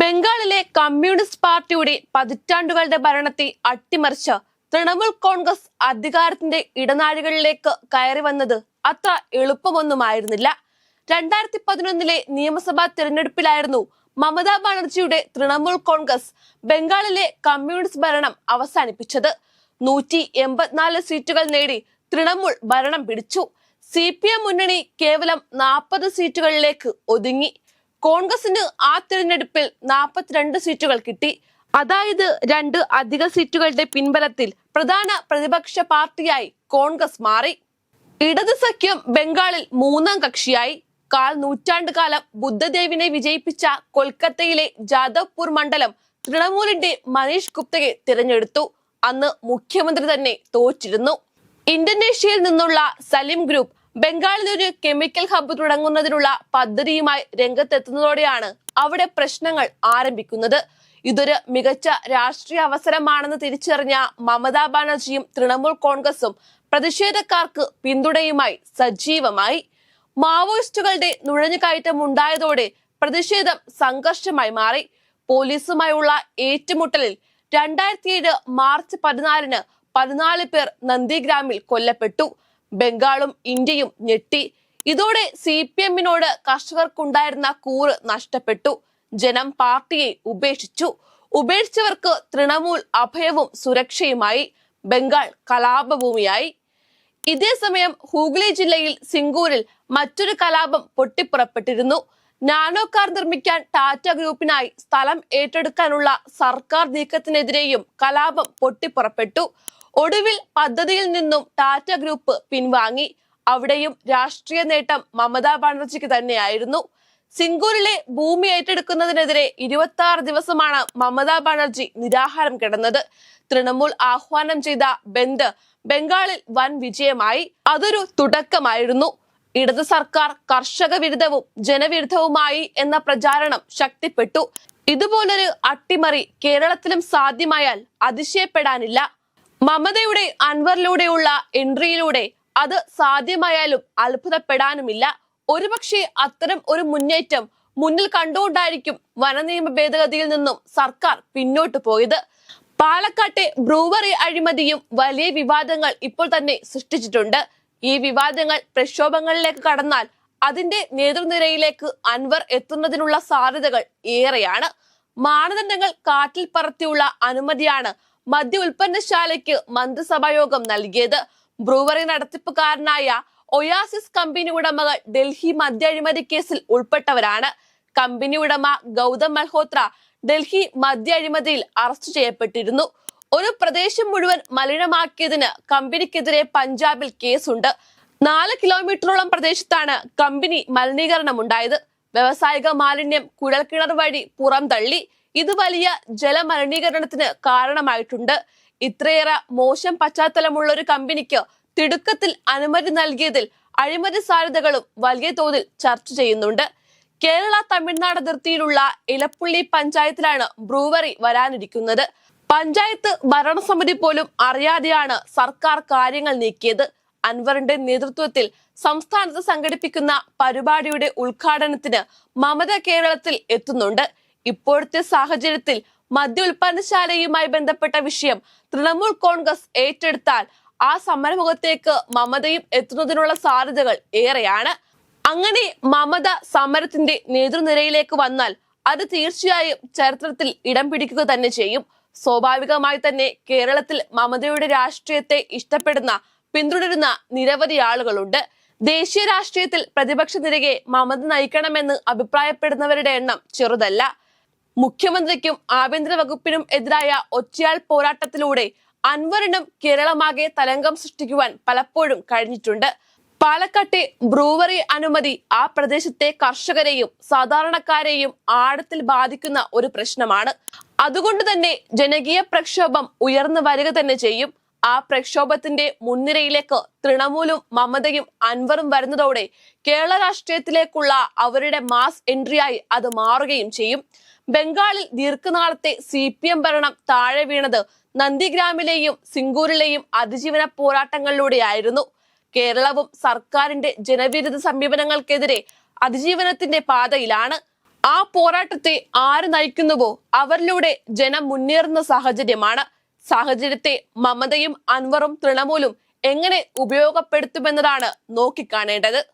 ബംഗാളിലെ കമ്മ്യൂണിസ്റ്റ് പാർട്ടിയുടെ പതിറ്റാണ്ടുകളുടെ ഭരണത്തെ അട്ടിമറിച്ച് തൃണമൂൽ കോൺഗ്രസ് അധികാരത്തിന്റെ ഇടനാഴികളിലേക്ക് കയറി വന്നത് അത്ര എളുപ്പമൊന്നുമായിരുന്നില്ല. രണ്ടായിരത്തി പതിനൊന്നിലെ നിയമസഭാ തിരഞ്ഞെടുപ്പിലായിരുന്നു മമതാ ബാനർജിയുടെ തൃണമൂൽ കോൺഗ്രസ് ബംഗാളിലെ കമ്മ്യൂണിസ്റ്റ് ഭരണം അവസാനിപ്പിച്ചത്. നൂറ്റി എൺപത്തിനാല് സീറ്റുകൾ നേടി തൃണമൂൽ ഭരണം പിടിച്ചു. സി പി എം മുന്നണി കേവലം നാൽപ്പത് സീറ്റുകളിലേക്ക് ഒതുങ്ങി. കോൺഗ്രസിന് ആ തിരഞ്ഞെടുപ്പിൽ നാൽപ്പത്തിരണ്ട് സീറ്റുകൾ കിട്ടി. അതായത് രണ്ട് അധിക സീറ്റുകളുടെ പിൻബലത്തിൽ പ്രധാന പ്രതിപക്ഷ പാർട്ടിയായി കോൺഗ്രസ് മാറി. ഇടത് സഖ്യം ബംഗാളിൽ മൂന്നാം കക്ഷിയായി. കാൽ നൂറ്റാണ്ട് കാലം ബുദ്ധദേവിനെ വിജയിപ്പിച്ച കൊൽക്കത്തയിലെ ജാദവ്പൂർ മണ്ഡലം തൃണമൂലിന്റെ മനീഷ് ഗുപ്തയെ തിരഞ്ഞെടുത്തു. അന്ന് മുഖ്യമന്ത്രി തന്നെ തോറ്റിരുന്നു. ഇന്തോനേഷ്യയിൽ നിന്നുള്ള സലിം ഗ്രൂപ്പ് ബംഗാളിൽ ഒരു കെമിക്കൽ ഹബ്ബ് തുടങ്ങുന്നതിനുള്ള പദ്ധതിയുമായി രംഗത്തെത്തുന്നതോടെയാണ് അവിടെ പ്രശ്നങ്ങൾ ആരംഭിക്കുന്നത്. ഇതൊരു മികച്ച രാഷ്ട്രീയ അവസരമാണെന്ന് തിരിച്ചറിഞ്ഞ മമതാ ബാനർജിയും തൃണമൂൽ കോൺഗ്രസും പ്രതിഷേധക്കാർക്ക് പിന്തുണയുമായി സജീവമായി. മാവോയിസ്റ്റുകളുടെ നുഴഞ്ഞുകയറ്റം ഉണ്ടായതോടെ പ്രതിഷേധം സംഘർഷമായി മാറി. പോലീസുമായുള്ള ഏറ്റുമുട്ടലിൽ രണ്ടായിരത്തി ഏഴ് മാർച്ച് പതിനാലിന് പതിനാല് പേർ നന്ദിഗ്രാമിൽ കൊല്ലപ്പെട്ടു. ബംഗാളും ഇന്ത്യയും ഞെട്ടി. ഇതോടെ സി പി എമ്മിനോട് കർഷകർക്കുണ്ടായിരുന്ന കൂറ് നഷ്ടപ്പെട്ടു. ജനം പാർട്ടിയെ ഉപേക്ഷിച്ചു. ഉപേക്ഷിച്ചവർക്ക് തൃണമൂൽ അഭയവും സുരക്ഷയുമായി. ബംഗാൾ കലാപഭൂമിയായി. ഇതേസമയം ഹൂഗ്ലി ജില്ലയിൽ സിംഗൂരിൽ മറ്റൊരു കലാപം പൊട്ടിപ്പുറപ്പെട്ടിരുന്നു. നാനോ കാർ നിർമ്മിക്കാൻ ടാറ്റ ഗ്രൂപ്പിനായി സ്ഥലം ഏറ്റെടുക്കാനുള്ള സർക്കാർ നീക്കത്തിനെതിരെയും കലാപം പൊട്ടിപ്പുറപ്പെട്ടു. ഒടുവിൽ പദ്ധതിയിൽ നിന്നും ടാറ്റ ഗ്രൂപ്പ് പിൻവാങ്ങി. അവിടെയും രാഷ്ട്രീയ നേട്ടം മമതാ ബാനർജിക്ക് തന്നെയായിരുന്നു. സിംഗൂരിലെ ഭൂമി ഏറ്റെടുക്കുന്നതിനെതിരെ ഇരുപത്തി ആറ് ദിവസമാണ് മമതാ ബാനർജി നിരാഹാരം കിടന്നത്. തൃണമൂൽ ആഹ്വാനം ചെയ്ത ബന്ദ് ബംഗാളിൽ വൻ വിജയമായി. അതൊരു തുടക്കമായിരുന്നു. ഇടത് സർക്കാർ കർഷക വിരുദ്ധവും ജനവിരുദ്ധവുമായി എന്ന പ്രചാരണം ശക്തിപ്പെട്ടു. ഇതുപോലൊരു അട്ടിമറി കേരളത്തിലും സാധ്യമായാൽ അതിശയപ്പെടാനില്ല. മമതയുടെ അൻവറിലൂടെയുള്ള എൻട്രിയിലൂടെ അത് സാധ്യമായാലും അത്ഭുതപ്പെടാനുമില്ല. ഒരുപക്ഷെ അത്തരം ഒരു മുന്നേറ്റം മുന്നിൽ കണ്ടുകൊണ്ടായിരിക്കും വനനിയമ ഭേദഗതിയിൽ നിന്നും സർക്കാർ പിന്നോട്ട് പോയത്. പാലക്കാട്ടെ ബ്രൂവറി അഴിമതിയും വലിയ വിവാദങ്ങൾ ഇപ്പോൾ തന്നെ സൃഷ്ടിച്ചിട്ടുണ്ട്. ഈ വിവാദങ്ങൾ പ്രക്ഷോഭങ്ങളിലേക്ക് കടന്നാൽ അതിന്റെ നേതൃനിരയിലേക്ക് അൻവർ എത്തുന്നതിനുള്ള സാധ്യതകൾ ഏറെയാണ്. മാനദണ്ഡങ്ങൾ കാറ്റിൽ പറത്തിയുള്ള അനുമതിയാണ് മദ്യ ഉൽപ്പന്നശാലയ്ക്ക് മന്ത്രിസഭായോഗം നൽകിയത്. ബ്രൂവറി നടത്തിപ്പുകാരനായ ഒയാസിസ് കമ്പനി ഉടമകൾ ഡൽഹി മദ്യ അഴിമതി കേസിൽ ഉൾപ്പെട്ടവരാണ്. കമ്പനി ഉടമ ഗൗതം മൽഹോത്ര ഡൽഹി മദ്യ അഴിമതിയിൽ അറസ്റ്റ് ചെയ്യപ്പെട്ടിരുന്നു. ഒരു പ്രദേശം മുഴുവൻ മലിനമാക്കിയതിന് കമ്പനിക്കെതിരെ പഞ്ചാബിൽ കേസുണ്ട്. നാല് കിലോമീറ്ററോളം പ്രദേശത്താണ് കമ്പനി മലിനീകരണം ഉണ്ടായത് വ്യവസായിക മാലിന്യം കിണർ വഴി പുറംതള്ളി. ഇത് വലിയ ജലമലിനീകരണത്തിന് കാരണമായിട്ടുണ്ട്. ഇത്രയേറെ മോശം പശ്ചാത്തലമുള്ള ഒരു കമ്പനിക്ക് തിടുക്കത്തിൽ അനുമതി നൽകിയതിൽ അഴിമതി സാധ്യതകളും വലിയ തോതിൽ ചർച്ച ചെയ്യുന്നുണ്ട്. കേരള തമിഴ്നാട് അതിർത്തിയിലുള്ള ഇലപ്പുള്ളി പഞ്ചായത്തിലാണ് ബ്രൂവറി വരാനിരിക്കുന്നത്. പഞ്ചായത്ത് ഭരണസമിതി പോലും അറിയാതെയാണ് സർക്കാർ കാര്യങ്ങൾ നീക്കിയത്. അൻവറിന്റെ നേതൃത്വത്തിൽ സംസ്ഥാനത്ത് സംഘടിപ്പിക്കുന്ന പരിപാടിയുടെ ഉദ്ഘാടനത്തിന് മമത കേരളത്തിൽ എത്തുന്നുണ്ട്. ഇപ്പോഴത്തെ സാഹചര്യത്തിൽ മദ്യ ഉൽപ്പന്നശാലയുമായി ബന്ധപ്പെട്ട വിഷയം തൃണമൂൽ കോൺഗ്രസ് ഏറ്റെടുത്താൽ ആ സമരമുഖത്തേക്ക് മമതയും എത്തുന്നതിനുള്ള സാധ്യതകൾ ഏറെയാണ്. അങ്ങനെ മമത സമരത്തിന്റെ നേതൃനിരയിലേക്ക് വന്നാൽ അത് തീർച്ചയായും ചരിത്രത്തിൽ ഇടം പിടിക്കുക തന്നെ ചെയ്യും. സ്വാഭാവികമായി തന്നെ കേരളത്തിൽ മമതയുടെ രാഷ്ട്രീയത്തെ ഇഷ്ടപ്പെടുന്ന പിന്തുടരുന്ന നിരവധി ആളുകളുണ്ട്. ദേശീയ രാഷ്ട്രീയത്തിൽ പ്രതിപക്ഷ നിരയെ മമത നയിക്കണമെന്ന് അഭിപ്രായപ്പെടുന്നവരുടെ എണ്ണം ചെറുതല്ല. മുഖ്യമന്ത്രിക്കും ആഭ്യന്തര വകുപ്പിനും എതിരായ ഒറ്റയാൾ പോരാട്ടത്തിലൂടെ അൻവറിനും കേരളമാകെ തരംഗം സൃഷ്ടിക്കുവാൻ പലപ്പോഴും കഴിഞ്ഞിട്ടുണ്ട്. പാലക്കാട്ടെ ബ്രൂവറി അനുമതി ആ പ്രദേശത്തെ കർഷകരെയും സാധാരണക്കാരെയും ആഴത്തിൽ ബാധിക്കുന്ന ഒരു പ്രശ്നമാണ്. അതുകൊണ്ട് തന്നെ ജനകീയ പ്രക്ഷോഭം ഉയർന്നു വരിക തന്നെ ചെയ്യും. ആ പ്രക്ഷോഭത്തിന്റെ മുൻനിരയിലേക്ക് തൃണമൂലും മമതയും അൻവറും വരുന്നതോടെ കേരള രാഷ്ട്രീയത്തിലേക്കുള്ള അവരുടെ മാസ് എൻട്രിയായി അത് മാറുകയും ചെയ്യും. ബംഗാളിൽ ദീർഘനാളത്തെ സി പി എം ഭരണം താഴെ വീണത് നന്ദിഗ്രാമിലെയും സിംഗൂരിലെയും അതിജീവന പോരാട്ടങ്ങളിലൂടെയായിരുന്നു. കേരളവും സർക്കാരിന്റെ ജനവിരുദ്ധ സമീപനങ്ങൾക്കെതിരെ അതിജീവനത്തിന്റെ പാതയിലാണ്. ആ പോരാട്ടത്തെ ആര് നയിക്കുന്നുവോ അവരിലൂടെ ജനം മുന്നേറുന്ന സാഹചര്യമാണ്. സാഹചര്യത്തെ മമതയും അൻവറും തൃണമൂലും എങ്ങനെ ഉപയോഗപ്പെടുത്തുമെന്നതാണ് നോക്കിക്കാണേണ്ടത്.